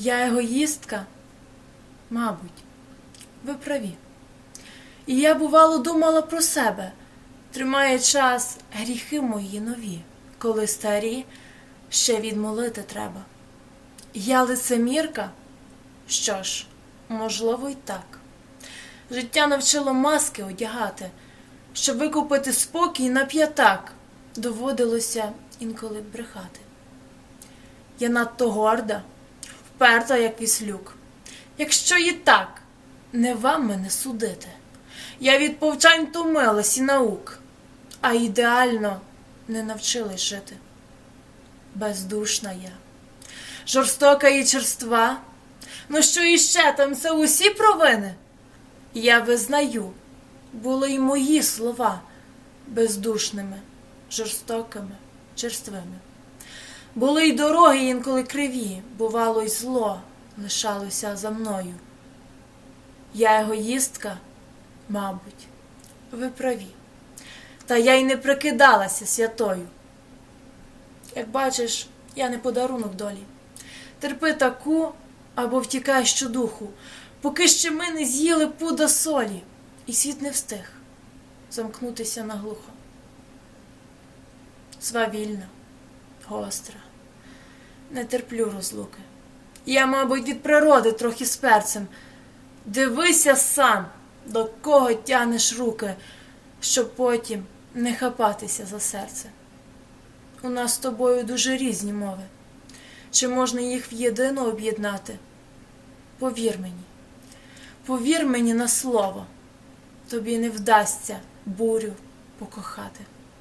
Я егоїстка? Мабуть, ви праві. І я, бувало, думала про себе, тримає час гріхи мої нові, коли старі ще відмолити треба. Я лицемірка? Що ж, можливо, й так. Життя навчило маски одягати, щоб викупити спокій на п'ятак, доводилося інколи брехати. Я надто горда, вперта, як віслюк. Якщо і так, не вам мене судити. Я від повчань томилась і наук, а ідеально не навчилась жити. Бездушна я, жорстока і черства. Ну що іще там це усі провини? Я визнаю, були й мої слова бездушними, жорстокими, черствими. Були й дороги інколи криві, бувало, й зло лишалося за мною. Я егоїстка, мабуть, ви праві, та я й не прикидалася святою. Як бачиш, я не подарунок долі. Терпи таку або втікай щодуху, поки ще ми не з'їли пуда солі, і світ не встиг замкнутися наглухо. Свавільна, гостра, не терплю розлуки. Я, мабуть, від природи трохи з перцем. Дивися сам, до кого тянеш руки, щоб потім не хапатися за серце. У нас з тобою дуже різні мови. Чи можна їх в єдину об'єднати? Повір мені, повір мені на слово, тобі не вдасться бурю покохати.